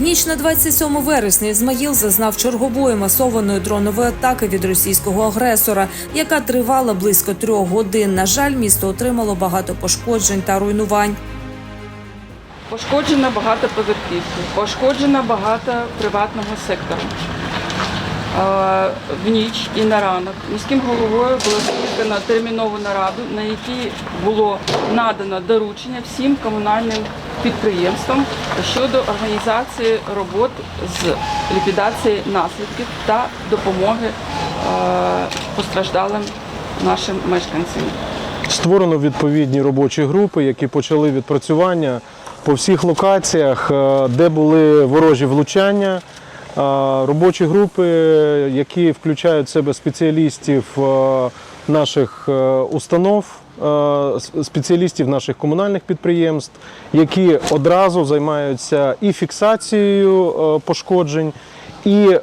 В ніч на 27 вересня Ізмаїл зазнав чергової масованої дронової атаки від російського агресора, яка тривала близько трьох годин. На жаль, місто отримало багато пошкоджень та руйнувань. Пошкоджено багато поверхівки, пошкоджено багато приватного сектору. Е, В ніч і на ранок міським головою було скликано термінову нараду, на якій було надано доручення всім комунальним підприємствам щодо організації робот з ліквідації наслідків та допомоги е, постраждалим нашим мешканцям. Створено відповідні робочі групи, які почали відпрацювання по всіх локаціях, е, де були ворожі влучання. Е, Робочі групи, які включають в себе спеціалістів наших установ, спеціалістів наших комунальних підприємств, які одразу займаються і фіксацією е, пошкоджень, і е,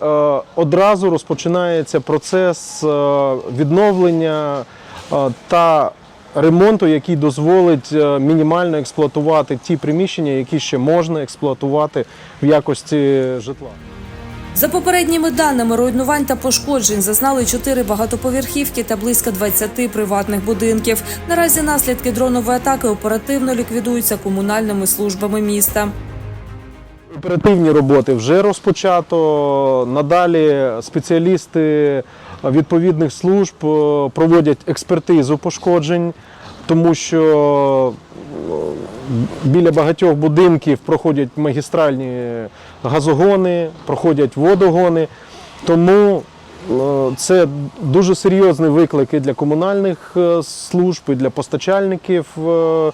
одразу розпочинається процес е, відновлення е, та ремонту, який дозволить е, мінімально експлуатувати ті приміщення, які ще можна експлуатувати в якості житла. За попередніми даними, руйнувань та пошкоджень зазнали чотири багатоповерхівки та близько 20 приватних будинків. Наразі наслідки дронової атаки оперативно ліквідуються комунальними службами міста. Оперативні роботи вже розпочато. Надалі спеціалісти відповідних служб е, проводять експертизу пошкоджень, тому що е, біля багатьох будинків проходять магістральні газогони, проходять водогони. Тому е, це дуже серйозні виклики для комунальних е, служб і для постачальників е,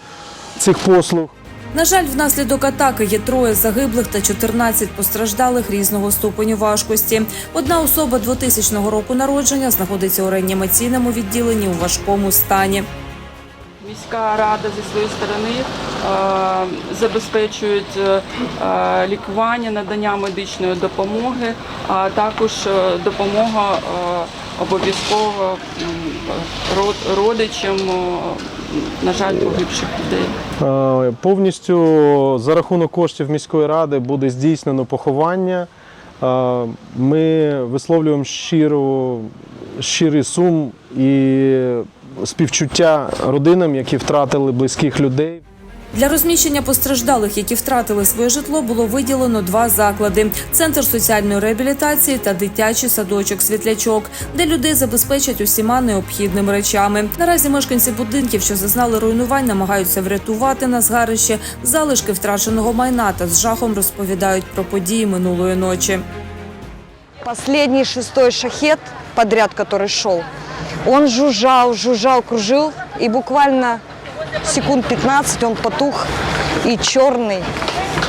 цих послуг. На жаль, внаслідок атаки є троє загиблих та 14 постраждалих різного ступеню важкості. Одна особа 2000 року народження знаходиться у реанімаційному відділенні у важкому стані. Міська рада зі своєї сторони забезпечують е, е, лікування, надання медичної допомоги, а також е, допомога е, обов'язково родичам, е, на жаль, погибших людей. Е, Повністю за рахунок коштів міської ради буде здійснено поховання. Е, Ми висловлюємо щиру, щирий сум і співчуття родинам, які втратили близьких людей. Для розміщення постраждалих, які втратили своє житло, було виділено два заклади: центр соціальної реабілітації та дитячий садочок Світлячок, де людей забезпечать усіма необхідними речами. Наразі мешканці будинків, що зазнали руйнувань, намагаються врятувати на згарище залишки втраченого майна та з жахом розповідають про події минулої ночі. Последний шестой шахет подряд, который шел, он жужжал, жужжал, кружил, и буквально секунд 15 он потух, и черный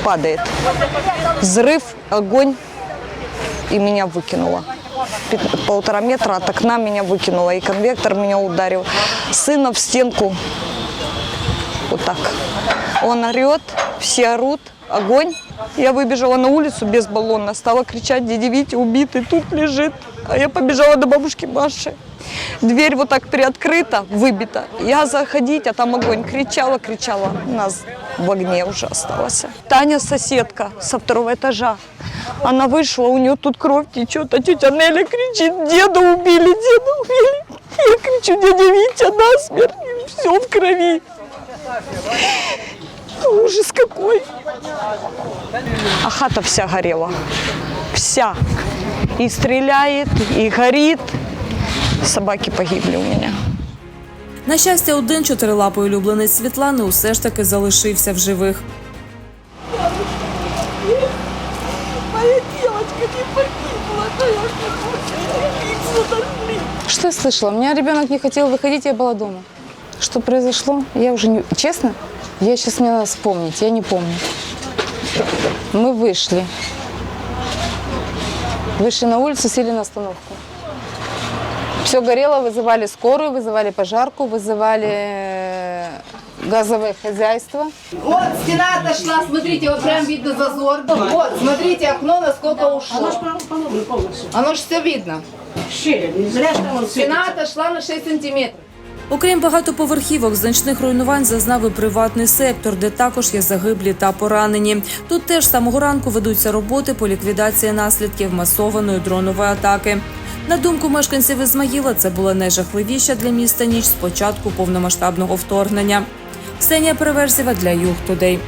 падает. Взрыв, огонь, и меня выкинуло. Полтора метра от окна меня выкинуло, и конвектор меня ударил. Сына в стенку, вот так. Он орет, все орут, огонь. Я выбежала на улицу без баллона, стала кричать, дядя Витя убитый, тут лежит. А я побежала до бабушки Маши. Дверь вот так приоткрыта, выбита. Я заходить, а там огонь. Кричала, кричала. У нас в огне уже осталось. Таня соседка со второго этажа. Она вышла, у нее тут кровь течет, а тетя Неля кричит, деда убили, деда убили. Я кричу, дядя Витя насмерть, все в крови. Ужас какой. А хата вся горела. Вся. И стреляет, и горит. Собаки погибли у меня. На щастя, один чотирилапий улюбленець Світлани усе ж таки залишився в живих. Моя девочка не погибла, но я Что я слышала? У меня ребенок не хотел выходить, я была дома. Что произошло? Я уже не... Честно? Я сейчас мне надо вспомнить, я не помню. Мы вышли. Вышли на улицу, сели на остановку. Все горело, вызывали скорую, вызывали пожарку, вызывали э, газовое хозяйство. Вот стена отошла, смотрите, вот прям видно зазор. Вот, смотрите, окно насколько ушло. Оно же все видно. Щели, не зря он Стена отошла на 6 сантиметров. Окрім багатоповерхівок, значних руйнувань зазнав і приватний сектор, де також є загиблі та поранені. Тут теж самого ранку ведуться роботи по ліквідації наслідків масованої дронової атаки. На думку мешканців Ізмаїла, це була найжахливіша для міста ніч з початку повномасштабного вторгнення. Ксенія Переверзєва для Юг Тудей.